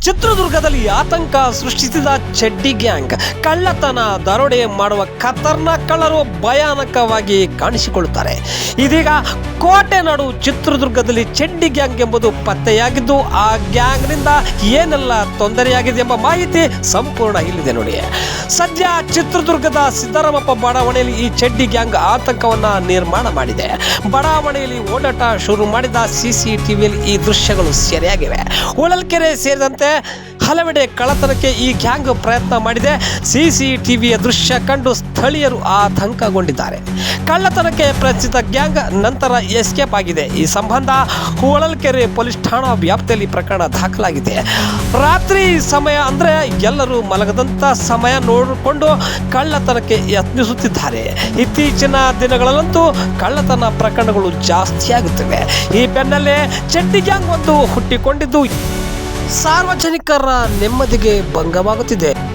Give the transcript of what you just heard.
ಚಿತ್ರದುರ್ಗದಲ್ಲಿ ಆತಂಕ ಸೃಷ್ಟಿಸಿದ ಚಡ್ಡಿ ಗ್ಯಾಂಗ್. ಕಳ್ಳತನ ದರೋಡೆ ಮಾಡುವ ಖತರ್ನಾಕ್ ಕಳ್ಳರು ಭಯಾನಕವಾಗಿ ಕಾಣಿಸಿಕೊಳ್ಳುತ್ತಾರೆ. ಇದೀಗ ಕೋಟೆ ನಾಡು ಚಿತ್ರದುರ್ಗದಲ್ಲಿ ಚೆಡ್ಡಿ ಗ್ಯಾಂಗ್ ಎಂಬುದು ಪತ್ತೆಯಾಗಿದ್ದು, ಆ ಗ್ಯಾಂಗ್ನಿಂದ ಏನೆಲ್ಲ ತೊಂದರೆಯಾಗಿದೆ ಎಂಬ ಮಾಹಿತಿ ಸಂಪೂರ್ಣ ಇಲ್ಲಿದೆ ನೋಡಿ. ಸದ್ಯ ಚಿತ್ರದುರ್ಗದ ಸಿದ್ದರಾಮಪ್ಪ ಬಡಾವಣೆಯಲ್ಲಿ ಈ ಚೆಡ್ಡಿ ಗ್ಯಾಂಗ್ ಆತಂಕವನ್ನ ನಿರ್ಮಾಣ ಮಾಡಿದೆ. ಬಡಾವಣೆಯಲ್ಲಿ ಓಡಾಟ ಶುರು ಮಾಡಿದ ಸಿಸಿಟಿವಿಯಲ್ಲಿ ಈ ದೃಶ್ಯಗಳು ಸೆರೆಯಾಗಿವೆ. ಹೊಳಲ್ಕೆರೆ ಸೇರಿದಂತೆ ಹಲವೆಡೆ ಕಳ್ಳತನಕ್ಕೆ ಈ ಗ್ಯಾಂಗ್ ಪ್ರಯತ್ನ ಮಾಡಿದೆ. ಸಿಸಿಟಿವಿಯ ದೃಶ್ಯ ಕಂಡು ಸ್ಥಳೀಯರು ಆತಂಕಗೊಂಡಿದ್ದಾರೆ. ಕಳ್ಳತನಕ್ಕೆ ಪ್ರಚಿತ ಗ್ಯಾಂಗ್ ನಂತರ ಎಸ್ಕೇಪ್ ಆಗಿದೆ. ಈ ಸಂಬಂಧ ಹೊಳಲ್ಕೆರೆ ಪೊಲೀಸ್ ಠಾಣಾ ವ್ಯಾಪ್ತಿಯಲ್ಲಿ ಪ್ರಕರಣ ದಾಖಲಾಗಿದೆ. ರಾತ್ರಿ ಸಮಯ ಅಂದ್ರೆ ಎಲ್ಲರೂ ಮಲಗದಂತ ಸಮಯ ನೋಡಿಕೊಂಡು ಕಳ್ಳತನಕ್ಕೆ ಯತ್ನಿಸುತ್ತಿದ್ದಾರೆ. ಇತ್ತೀಚಿನ ದಿನಗಳಲ್ಲಂತೂ ಕಳ್ಳತನ ಪ್ರಕರಣಗಳು ಜಾಸ್ತಿಯಾಗುತ್ತಿವೆ. ಈ ಬೆನ್ನಲ್ಲೇ ಚಡ್ಡಿ ಗ್ಯಾಂಗ್ ಒಂದು ಹುಟ್ಟಿಕೊಂಡಿದ್ದು ಸಾರ್ವಜನಿಕರ ನೆಮ್ಮದಿಗೆ ಭಂಗವಾಗುತ್ತಿದೆ.